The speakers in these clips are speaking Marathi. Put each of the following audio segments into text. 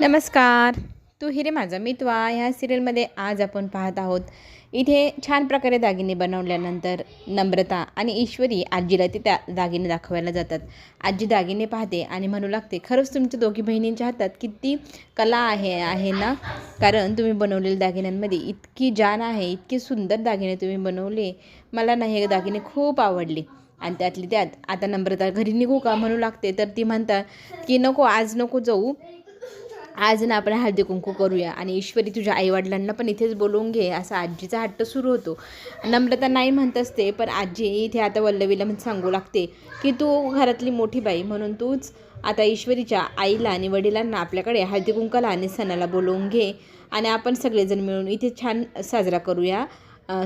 नमस्कार. तू हिरे माझा मितवा. ह्या सिरियलमध्ये आज आपण पाहत आहोत. इथे छान प्रकारे दागिने बनवल्यानंतर नम्रता आणि ईश्वरी आजीला ते त्या दागिने दाखवायला जातात. आजी दागिने पाहते आणि म्हणू लागते खरंच तुमच्या दोघी बहिणींच्या हातात किती कला आहे आहे ना? कारण तुम्ही बनवलेल्या दागिन्यांमध्ये इतकी जान आहे इतके सुंदर दागिने तुम्ही बनवले. मला ना हे दागिने खूप आवडले. आणि त्यातली त्यात आता नम्रता घरी निघू का म्हणू लागते. तर ती म्हणतात की नको आज नको जाऊ. आज ना आपण हळदी कुंकू करूया आणि ईश्वरी तुझ्या आईवडिलांना पण इथेच बोलवून घे. असा आजीचा हट्ट सुरू होतो. नम्रता नाही म्हणत असते पण आजी इथे आता वल्लवीला म्हणजे सांगू लागते की तू घरातली मोठी बाई म्हणून तूच आता ईश्वरीच्या आईला आणि वडिलांना आपल्याकडे हळदी कुंकाला आणि सणाला बोलवून घे. आणि आपण सगळेजण मिळून इथे छान साजरा करूया.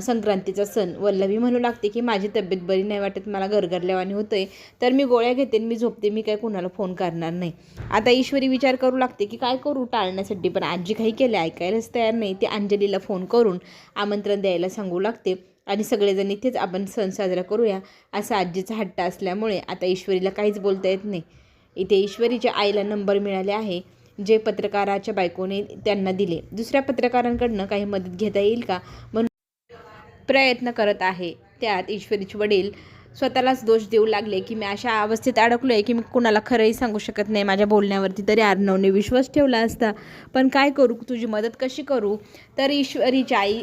संक्रांतीचा सण. वल्लवी म्हणू लागते की माझी तब्येत बरी नाही वाटत मला गरगरल्यावानी होतं आहे तर मी गोळ्या घेते मी झोपते मी काय कोणाला फोन करणार नाही. आता ईश्वरी विचार करू लागते की काय करू टाळण्यासाठी? पण आजी काही केले ऐकायलाच तयार नाही. ते अंजलीला फोन करून आमंत्रण द्यायला सांगू लागते. आणि सगळेजण इथेच आपण सण साजरा करूया. असा आजीचा हट्ट असल्यामुळे आता ईश्वरीला काहीच बोलता येत नाही. इथे ईश्वरीच्या आईला नंबर मिळाले आहे जे पत्रकाराच्या बायकोने त्यांना दिले. दुसऱ्या पत्रकारांकडनं काही मदत घेता येईल का? म्हणून प्रयत्न करत आहे. त्यात ईश्वरीचे वडील स्वतःलाच दोष देऊ लागले की मी अशा अवस्थेत अडकलो आहे की मी कुणाला खरंही सांगू शकत नाही. माझ्या बोलण्यावरती तरी अर्णवने विश्वास ठेवला असता. पण काय करू? तुझी मदत कशी करू? तर ईश्वरीची आई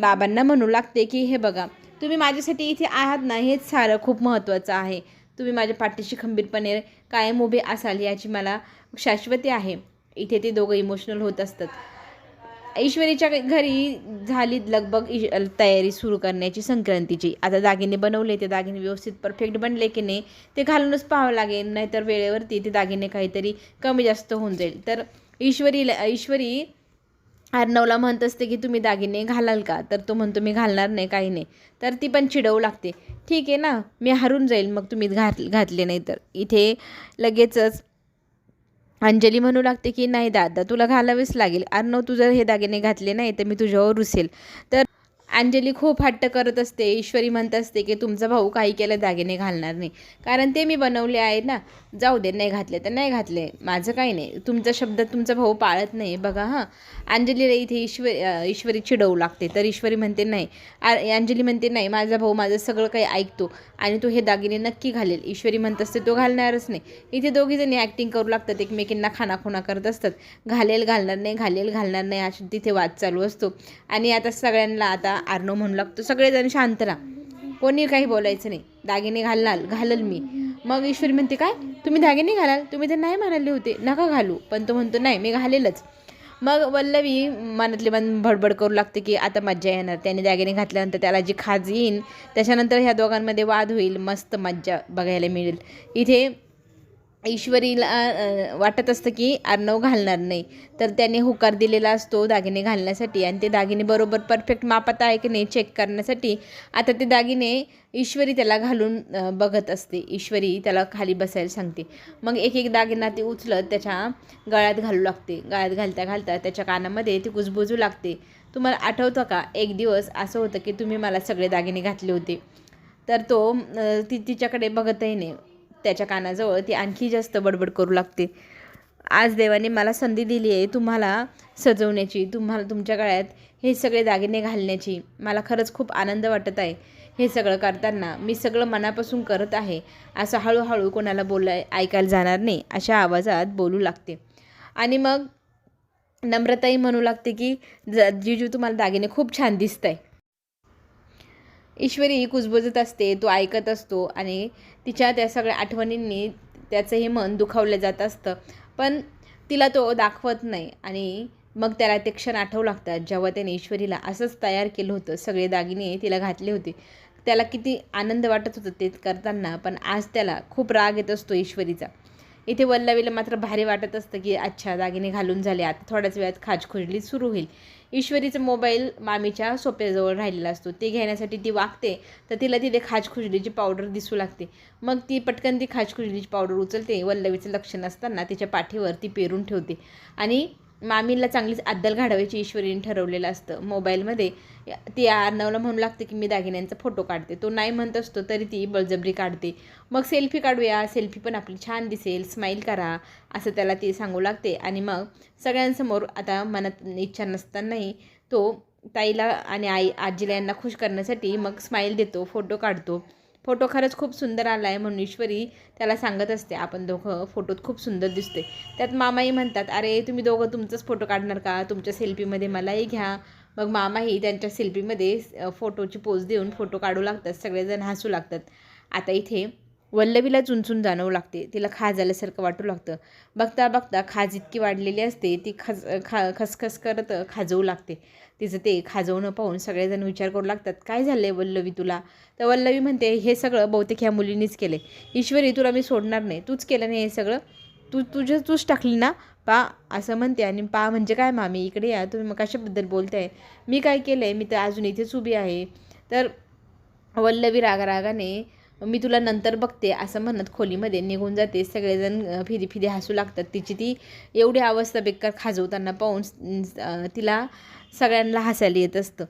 बाबांना म्हणू लागते की हे बघा तुम्ही माझ्यासाठी इथे आहात ना हेच सारं खूप महत्त्वाचं आहे. तुम्ही माझ्या पाठीशी खंबीरपणे कायम उभे असाल याची मला शाश्वती आहे. इथे ते दोघं इमोशनल होत असतात. ऐश्वरीच्या घरी झाली लगबग इश तयारी सुरू करण्याची संक्रांतीची. आता दागिने बनवले ते दागिने व्यवस्थित परफेक्ट बनले की नाही ते घालूनच पाहावं लागेल. नाहीतर वेळेवरती ते दागिने काहीतरी कमी जास्त होऊन जाईल. तर ईश्वरीला ईश्वरी अर्णवला म्हणत असते की तुम्ही दागिने घालाल का? तर तो म्हणतो मी घालणार नाही काही नाही. तर ती पण चिडवू लागते. ठीक आहे ना मी हरून जाईल मग तुम्ही घात घातले नाही तर इथे लगेचच अंजली म्हणू लागते की नाही दादा तुला घालावेच लागेल. अर्णव तू जर हे दागिने घातले नाही तर मी तुझ्यावर रुसेल. तर अंजली खूप हट्ट करत असते ईश्वरी म्हणत असते की तुमचा भाऊ काही केलं दागिने घालणार नाही. कारण ते मी बनवले आहे ना जाऊ दे नाही घातले तर नाही घातले माझं काही नाही. तुमचा शब्द तुमचा भाऊ पाळत नाही बघा हां. अंजलीला इथे ईश्वरी ईश्वरी चिडवू लागते तर ईश्वरी म्हणते नाही आ- अंजली म्हणते नाही माझा भाऊ माझं सगळं काही ऐकतो आणि तो हे दागिने नक्की घालेल. ईश्वरी म्हणत असते तो घालणारच नाही. इथे दोघीजणी ॲक्टिंग करू लागतात एकमेकींना खानाखुणा करत असतात. घालेल घालणार नाही घालेल घालणार नाही अशी तिथे वाद चालू असतो. आणि आता सगळ्यांना आता आर्नो म्हणू लागतो सगळेजण शांत राहा. कोणी काही बोलायचं नाही. दागिने घालणार घालल मी. मग ईश्वरी म्हणते काय? तुम्ही दागिने घालाल? तुम्ही तर नाही म्हणाले होते. नका घालू. पण तो म्हणतो नाही मी घालेलच. मग वल्लवी मनातले मन भडबड करू लागते की आता मज्जा येणार. त्याने दागिने घातल्यानंतर त्याला जी खाज येईन त्याच्यानंतर ह्या दोघांमध्ये वाद होईल मस्त मज्जा बघायला मिळेल. इथे ईश्वरीला वाटत असतं की अर्णव घालणार नाही. तर त्याने होकार दिलेला असतो दागिने घालण्यासाठी आणि ते दागिने बरोबर परफेक्ट मापात आहे की नाही चेक करण्यासाठी. आता ते दागिने ईश्वरी त्याला घालून बघत असते. ईश्वरी त्याला खाली बसायला सांगते. मग एक एक दागिना ती उचलत त्याच्या गळ्यात घालू लागते. गळ्यात घालता घालता त्याच्या कानामध्ये ती कुजबुजू लागते. तुम्हाला आठवतं का? एक दिवस असं होतं की तुम्ही मला सगळे दागिने घातले होते. तर तो ती तिच्याकडे बघतही नाही. त्याच्या कानाजवळ ती आणखी जास्त बडबड करू लागते. आज देवाने मला संधी दिली आहे तुम्हाला सजवण्याची तुम्हाला तुमच्या गळ्यात हे सगळे दागिने घालण्याची. मला खरंच खूप आनंद वाटत आहे. हे सगळं करताना मी सगळं मनापासून करत आहे. असं हळूहळू कोणाला बोलाय ऐकायला जाणार नाही अशा आवाजात बोलू लागते. आणि मग नम्रताई म्हणू लागते की ज जिजू तुम्हाला दागिने खूप छान दिसत आहे ईश्वरी कुजबुजत असते तो ऐकत असतो आणि तिच्या त्या सगळ्या आठवणींनी त्याचं हे मन दुखावलं जात असतं. पण तिला तो दाखवत नाही आणि मग त्याला ते क्षण आठवू लागतात जेव्हा त्याने ईश्वरीला असंच तयार केलं होतं सगळे दागिने तिला घातले होते. त्याला किती आनंद वाटत होतं ते करताना पण आज त्याला खूप राग येत असतो ईश्वरीचा. इथे वल्लवीला मात्र भारी वाटत असतं की अच्छा दागिने घालून झाले आता थोड्याच वेळात खाजखुजली सुरू होईल. ईश्वरीचं मोबाईल मामीच्या सोप्याजवळ राहिलेला असतो. ते घेण्यासाठी ती वागते तर तिला तिथे खाजखुजलीची पावडर दिसू लागते. मग ती पटकन ती खाजखुजलीची पावडर उचलते. वल्लवीचं लक्ष नसताना तिच्या पाठीवर ती पेरून ठेवते. आणि मामीला चांगलीच अद्दल घाडवायची ईश्वरीने ठरवलेलं असतं मोबाईलमध्ये. ती अर्णवला म्हणू लागते की मी दागिन्यांचा फोटो काढते. तो नाही म्हणत असतो तरी ती बळजबरी काढते. मग सेल्फी काढूया सेल्फी पण आपली छान दिसेल स्माईल करा असं त्याला ती सांगू लागते. आणि मग सगळ्यांसमोर आता मनात इच्छा नसतानाही तो ताईला आणि आई आजीला यांना खुश करण्यासाठी मग स्माईल देतो फोटो काढतो. फोटो खरंच खूप सुंदर आला आहे म्हणून ईश्वरी त्याला सांगत असते आपण दोघं फोटोत खूप सुंदर दिसते त्यात मामाही म्हणतात अरे तुम्ही दोघं तुमचंच फोटो काढणार का? तुमच्या सेल्फीमध्ये मलाही घ्या. मग मामाही त्यांच्या सेल्फीमध्ये फोटोची पोज देऊन फोटो काढू लागतात सगळेजण हसू लागतात. आता इथे वल्लवीला चुनचून जाणवू लागते. तिला खाज आल्यासारखं वाटू लागतं. बघता बघता खाज इतकी वाढलेली असते ती खज खा खसखस करत खाजवू लागते. तिचं ते खाजवणं पाहून सगळेजण विचार करू लागतात काय झालं आहे वल्लवी तुला? तर वल्लवी म्हणते हे सगळं बहुतेक ह्या मुलींनीच केले ईश्वरी तुला मी सोडणार नाही. तूच केलं नाही हे सगळं. तू तुझं तूच टाकली ना? पा असं म्हणते आणि पा म्हणजे काय मामी? इकडे या. तुम्ही मग कशाबद्दल बोलताय? मी काय केलं आहे मी तर अजून इथेच उभी आहे. तर वल्लवी रागारागाने मी तुला नंतर बघते असं म्हणत खोलीमध्ये निघून जाते. सगळेजण फिरी फिरी हसू लागतात. तिची ती एवढी अवस्था बेकार खाजवताना पाहून तिला सगळ्यांना हसायला येत असतं.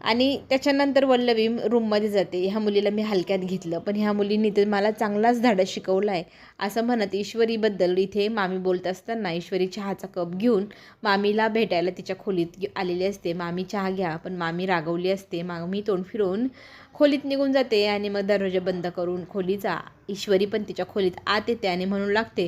आणि त्याच्यानंतर वल्लवी रूममध्ये जाते. ह्या मुलीला मी हलक्यात घेतलं. पण ह्या मुलींनी तर मला चांगलाच धाडा शिकवला आहे. असं म्हणत ईश्वरीबद्दल इथे मामी बोलत असताना ईश्वरी चहाचा कप घेऊन मामीला भेटायला तिच्या खोलीत आलेली असते. मामी चहा घ्या पण मामी रागवली असते. मामी तोंड फिरवून खोलीत निघून जाते आणि मग दरवाजा बंद करून खोलीचा ईश्वरी पण तिच्या खोलीत आत येते आणि म्हणू लागते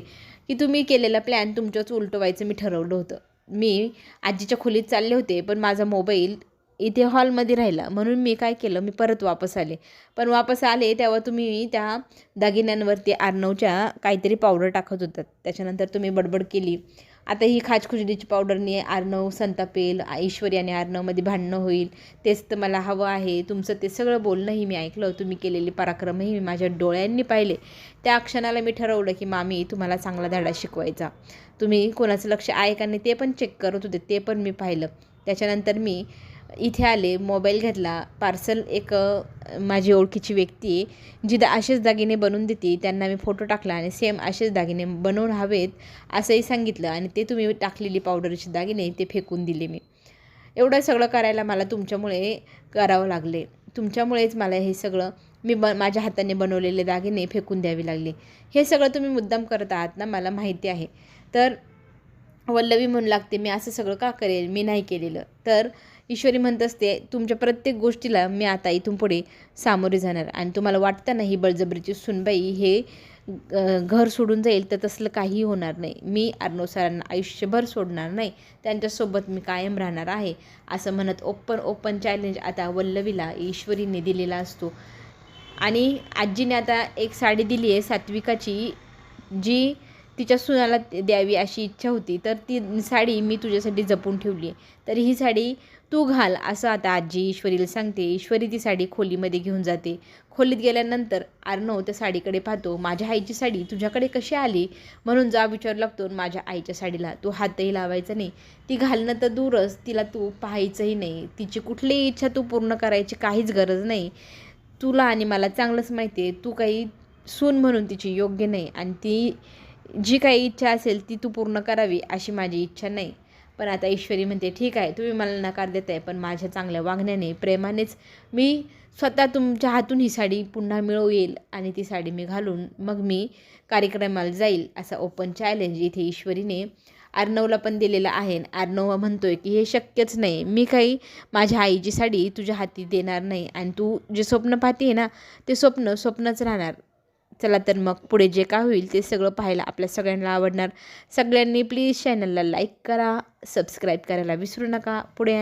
की तुम्ही केलेला प्लॅन तुमच्याच उलटवायचं मी ठरवलं होतं. मी आजीच्या खोलीत चालले होते पण माझा मोबाईल इथे हॉलमध्ये राहिला. म्हणून मी काय केलं मी परत वापस आले. पण वापस आले तेव्हा तुम्ही त्या दागिन्यांवरती आर्नवच्या काहीतरी पावडर टाकत होतात. त्याच्यानंतर तुम्ही बडबड केली. आता ही खाजखुजलीची पावडरने आर्नव संतापेल ईश्वरी आणि आर्नवमध्ये भांडणं होईल. तेच तर मला हवं आहे. तुमचं ते सगळं बोलणंही मी ऐकलं तुम्ही केलेले पराक्रमही मी माझ्या डोळ्यांनी पाहिले. त्या क्षणाला मी ठरवलं की मामी तुम्हाला चांगला धडा शिकवायचा. तुम्ही कोणाचं लक्ष आहे का नाही ते पण चेक करत होते. ते पण मी पाहिलं. त्याच्यानंतर मी इथे आले मोबाईल घेतला पार्सल एक माझी ओळखीची व्यक्ती जी दा असेच दागिने बनवून देते त्यांना मी फोटो टाकला आणि सेम असेच दागिने बनवून हवेत असंही सांगितलं आणि ते तुम्ही टाकलेली पावडरचे दागिने ते फेकून दिले मी. एवढं सगळं करायला मला तुमच्यामुळे करावं लागले. तुमच्यामुळेच मला हे सगळं मी ब माझ्या हाताने बनवलेले दागिने फेकून द्यावे लागले. हे सगळं तुम्ही मुद्दाम करत आहात ना मला माहिती आहे. तर वल्लवी म्हणू लागते मी असं सगळं का करेल? मी नाही केलेलं. तर ईश्वरी म्हणत असते तुमच्या प्रत्येक गोष्टीला मी आता इथून पुढे सामोरे जाणार आणि तुम्हाला वाटतं ना ही बळजबरीची सुनबाई हे घर सोडून जाईल तर तसलं काहीही होणार नाही. मी अर्णव सरांना आयुष्यभर सोडणार नाही. त्यांच्यासोबत मी कायम राहणार आहे. असं म्हणत ओपन ओपन चॅलेंज आता वल्लवीला ईश्वरीने दिलेला असतो. आणि आजीने आता एक साडी दिली आहे सात्विकाची जी तिच्या सुनाला द्यावी अशी इच्छा होती. तर ती साडी मी तुझ्यासाठी जपून ठेवली आहे. तर ही साडी तू घाल असं आता आजी ईश्वरीला सांगते. ईश्वरी ती साडी खोलीमध्ये घेऊन जाते. खोलीत गेल्यानंतर अर्णव त्या साडीकडे पाहतो माझ्या आईची साडी तुझ्याकडे कशी आली? म्हणून जा विचार लागतो माझ्या आईच्या साडीला तू हातही लावायचा नाही. ती घालणं तर दूरच तिला तू पाहायचंही नाही. तिची कुठलीही इच्छा तू पूर्ण करायची काहीच गरज नाही. तुला आणि मला चांगलंच माहिती आहे. तू काही सून म्हणून तिची योग्य नाही आणि ती जी काही इच्छा असेल ती तू पूर्ण करावी अशी माझी इच्छा नाही. पण आता ईश्वरी म्हणते ठीक आहे तुम्ही मला नकार देत आहे पण माझ्या चांगल्या वागण्याने प्रेमानेच मी स्वतः तुमच्या हातून ही साडी पुन्हा मिळवू येईल आणि ती साडी मी घालून मग मी कार्यक्रमाला जाईल असा ओपन चॅलेंज इथे ईश्वरीने अर्णवला पण दिलेला आहे. अर्णव म्हणतोय की हे शक्यच नाही. मी काही माझ्या आईची साडी तुझ्या हाती देणार नाही. आणि तू जे स्वप्न पाहते ना ते स्वप्न स्वप्नच राहणार. चला तर मग पुढे जे काय होईल ते सगळं पाहायला आपल्या सगळ्यांना आवडणार. सगळ्यांनी प्लीज चॅनलला लाईक करा सबस्क्राईब करायला विसरू नका. पुढे